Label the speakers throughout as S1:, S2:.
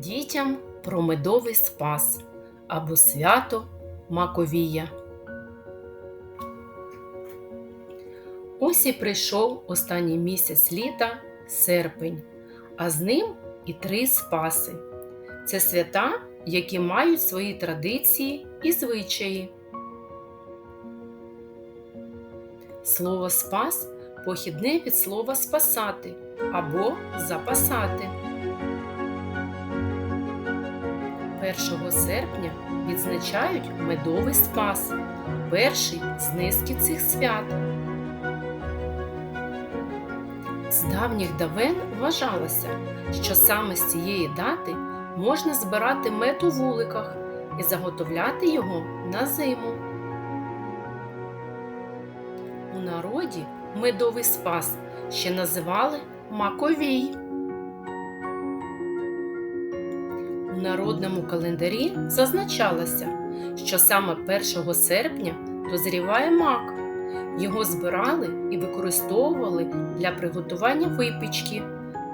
S1: Дітям про медовий спас або свято Маковія. Ось і прийшов останній місяць літа серпень, а з ним і три спаси. Це свята, які мають свої традиції і звичаї. Слово спас похідне від слова спасати або запасати. 1 серпня відзначають медовий спас, перший з низки цих свят. З давніх давен вважалося, що саме з цієї дати можна збирати мед у вуликах і заготовляти його на зиму. У народі медовий спас ще називали маковій. Народному календарі зазначалося, що саме 1 серпня дозріває мак. Його збирали і використовували для приготування випічки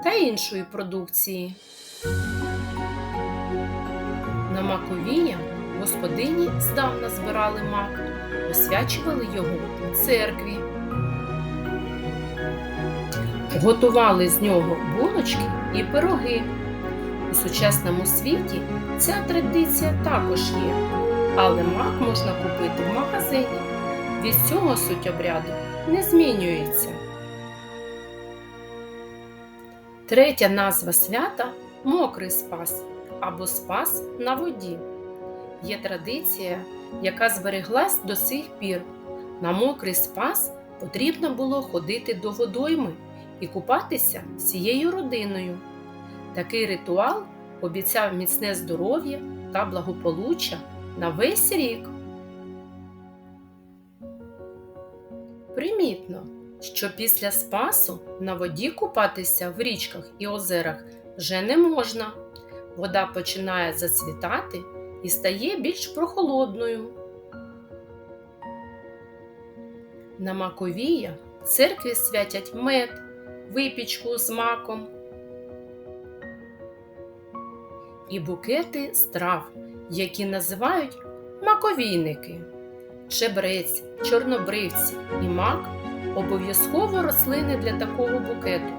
S1: та іншої продукції. На маковія господині здавна збирали мак, освячували його у церкві. Готували з нього булочки і пироги. У сучасному світі ця традиція також є, але мак можна купити в магазині. Від цього суть обряду не змінюється. Третя назва свята мокрий спас або спас на воді. Є традиція, яка збереглась до сих пір. На мокрий спас потрібно було ходити до водойми і купатися всією родиною. Такий ритуал обіцяв міцне здоров'я та благополуччя на весь рік. Примітно, що після спасу на воді купатися в річках і озерах вже не можна. Вода починає зацвітати і стає більш прохолодною. На Маковія церкві святять мед, випічку з маком і букети страв, які називають маковійники. Чебрець, чорнобривці і мак обов'язково рослини для такого букету.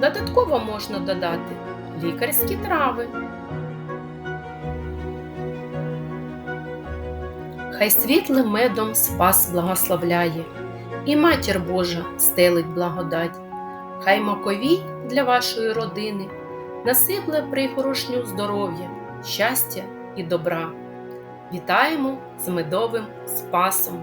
S1: Додатково можна додати лікарські трави. Хай світлим медом спас благословляє, і матір Божа стелить благодать. Хай маковій для вашої родини насипле прихорошню здоров'я, щастя і добра. Вітаємо з медовим спасом!